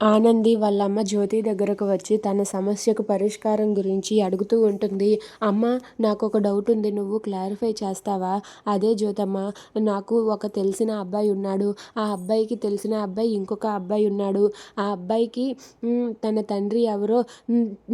ఆనంది వాళ్ళమ్మ జ్యోతి దగ్గరకు వచ్చి తన సమస్యకు పరిష్కారం గురించి అడుగుతూ ఉంటుంది. అమ్మ నాకు ఒక డౌట్ ఉంది. నువ్వు క్లారిఫై చేస్తావా? అదే జ్యోతమ్మ నాకు ఒక తెలిసిన అబ్బాయి ఉన్నాడు. ఆ అబ్బాయికి తెలిసిన అబ్బాయి ఇంకొక అబ్బాయి ఉన్నాడు. ఆ అబ్బాయికి తన తండ్రి ఎవరో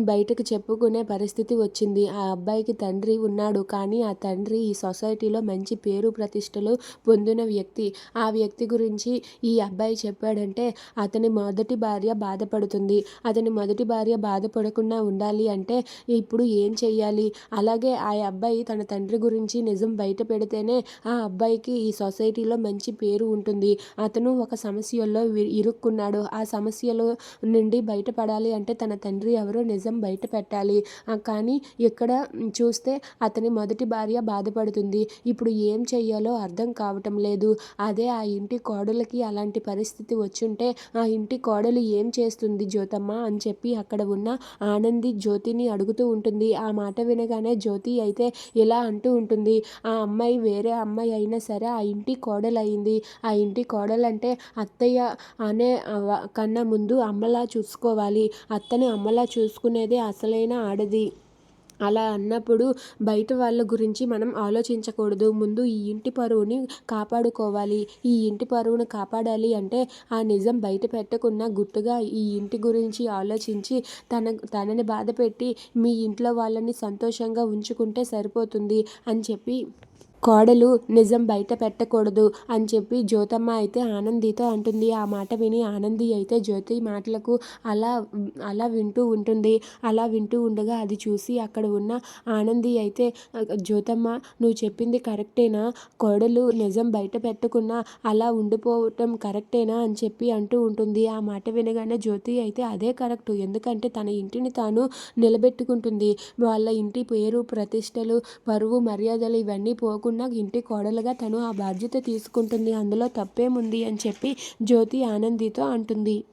బయటకు చెప్పుకునే పరిస్థితి వచ్చింది. ఆ అబ్బాయికి తండ్రి ఉన్నాడు కానీ ఆ తండ్రి ఈ సొసైటీలో మంచి పేరు ప్రతిష్టలు పొందిన వ్యక్తి. ఆ వ్యక్తి గురించి ఈ అబ్బాయి చెప్పాడంటే అతని మొదటి భార్య భార్య బాధపడుతుంది. అతని మొదటి భార్య బాధపడకుండా ఉండాలి అంటే ఇప్పుడు ఏం చెయ్యాలి? అలాగే ఆ అబ్బాయి తన తండ్రి గురించి నిజం బయట పెడితేనే ఆ అబ్బాయికి ఈ సొసైటీలో మంచి పేరు ఉంటుంది. అతను ఒక సమస్యల్లో వి- ఇరుక్కున్నాడు. ఆ సమస్యలో నుండి బయటపడాలి అంటే తన తండ్రి ఎవరో నిజం బయట పెట్టాలి. కానీ ఇక్కడ చూస్తే అతని మొదటి భార్య బాధపడుతుంది. ఇప్పుడు ఏం చెయ్యాలో అర్థం కావటం లేదు. అదే ఆ ఇంటి కోడలికి అలాంటి పరిస్థితి వచ్చుంటే ఆ ఇంటి కోడలు ఏం చేస్తుంది జ్యోతమ్మ అని చెప్పి అక్కడ ఉన్న ఆనంది జ్యోతిని అడుగుతూ ఉంటుంది. ఆ మాట వినగానే జ్యోతి అయితే ఇలా అంటూ ఉంటుంది. ఆ అమ్మాయి వేరే అమ్మాయి అయినా సరే ఆ ఇంటి కోడలైంది ఆ ఇంటి కోడలు అంటే అత్తయ్య అనే కన్నా ముందు అమ్మలా చూసుకోవాలి. అత్తని అమ్మలా చూసుకునేదే అసలైన ఆడది. అలా అన్నప్పుడు బయట వాళ్ళ గురించి మనం ఆలోచించకూడదు. ముందు ఈ ఇంటి పరువుని కాపాడుకోవాలి. ఈ ఇంటి పరువును కాపాడాలి అంటే ఆ నిజం బయట పెట్టకుండా గుట్టుగా ఈ ఇంటి గురించి ఆలోచించి తన తనని బాధ పెట్టి మీ ఇంట్లో వాళ్ళని సంతోషంగా ఉంచుకుంటే సరిపోతుంది అని చెప్పి కోడలు నిజం బయట పెట్టకూడదు అని చెప్పి జ్యోతమ్మ అయితే ఆనందితో అంటుంది. ఆ మాట విని ఆనంది అయితే జ్యోతి మాటలకు అలా అలా వింటూ ఉంటుంది. అలా వింటూ ఉండగా అది చూసి అక్కడ ఉన్న ఆనంది అయితే జ్యోతమ్మ నువ్వు చెప్పింది కరెక్టేనా? కోడలు నిజం బయట పెట్టకుండా అలా ఉండిపోవటం కరెక్టేనా? అని చెప్పి అంటూ ఉంటుంది. ఆ మాట వినగానే జ్యోతి అయితే అదే కరెక్ట్. ఎందుకంటే తన ఇంటిని తాను నిలబెట్టుకుంటుంది. వాళ్ళ ఇంటి పేరు ప్రతిష్టలు పరువు మర్యాదలు ఇవన్నీ పోకుండా ఇంటి కోడలుగా తను ఆ బాధ్యత తీసుకుంటుంది. అందులో తప్పేముంది అని చెప్పి జ్యోతి ఆనందితో అంటుంది.